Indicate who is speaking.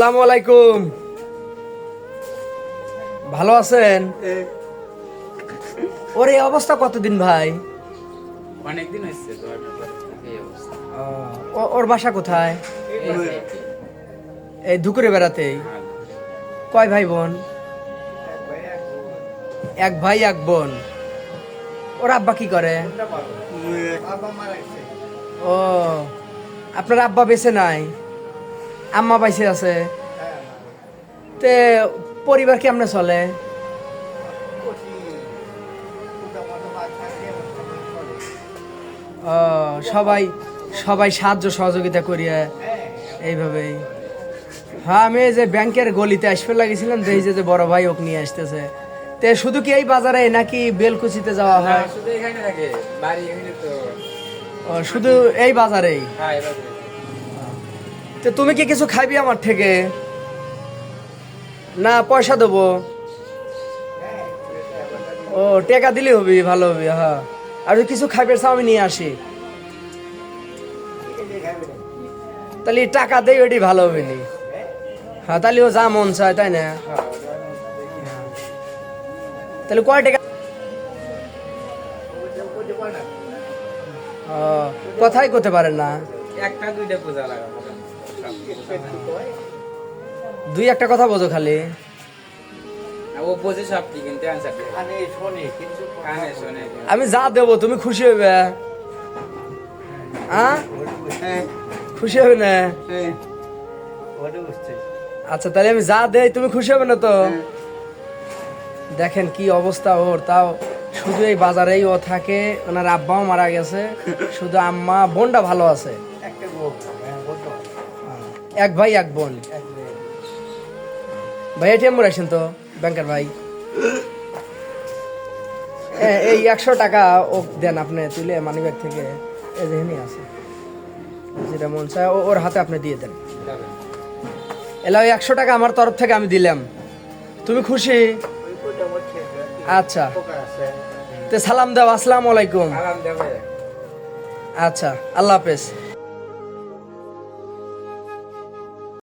Speaker 1: আসসালামু আলাইকুম। ভালো আছেন? ওর অবস্থা কতদিন ভাই?
Speaker 2: অনেকদিন
Speaker 1: ও- ওর বাসা কোথায়?
Speaker 2: এই
Speaker 1: দুপুরে বেড়াতেই।
Speaker 2: হ্যাঁ।
Speaker 1: কয় ভাই বোন? এক ভাই এক বোন। ওর আব্বা কি করে? ও আপনার আব্বা বেঁচে নাই? আম্মা পাইছে আছে। তে পরিবার কেমনে চলে? সবাই সবাই সাহায্য সহযোগিতা করিয়া এইভাবেই। হ্যাঁ আমি যে ব্যাংকের গলিতে আসবে লাগেছিলাম দেখি যে যে বড় ভাই ওক নিয়ে আসতেছে। তে শুধু কি এই বাজারে নাকি বেলকুচিতে যাওয়া হয়?
Speaker 2: শুধু
Speaker 1: ও, শুধু এই বাজারেই?
Speaker 2: হ্যাঁ
Speaker 1: তো তুমি কি কিছু খাইবি আমার থেকে? না, পয়সা দেবো। ও, টাকা দিলে হবি, ভালো হবে হ্যাঁ আর কিছু খাইবে আমি নিয়ে আসি। তাহলে টাকা দেই ওটি ভালো হবে নি। হ্যাঁ তাহলে ও যা মন চায়, তাই না? তাহলে কয় টাকা? কথাই করতে পারেন না।
Speaker 2: একটা, দুইটা পূজা লাগা
Speaker 1: দুই একটা কথা বোঝো খালি।
Speaker 2: ও বোঝে সব কি কিন্তু অ্যান্সার কানে শোনে।
Speaker 1: আমি যা দেবো তুমি খুশি হবে হ্যাঁ। খুশি হবে না? আচ্ছা তাহলে আমি যা দেই তুমি খুশি হবে না তো? দেখেন কি অবস্থা ওর তাও শুধু এই বাজারেই ও থাকে ওনার আব্বাও মারা গেছে শুধু আম্মা বোনটা ভালো আছে। এক ভাই এক বোন। ভাই এটিএম আসেন তো ব্যাংকের ভাই। এই একশো টাকা ও দেন আপনি তুলে মানি ব্যাগ থেকে এখানেই আছে। যেটা মন চায় ওর হাতে আপনি দিয়ে দেন। এলা ওই একশো টাকা আমার তরফ থেকে আমি দিলাম। তুমি খুশি? আচ্ছা। তে সালাম দাও আসসালামু আলাইকুম। আচ্ছা আল্লাহ হাফেজ।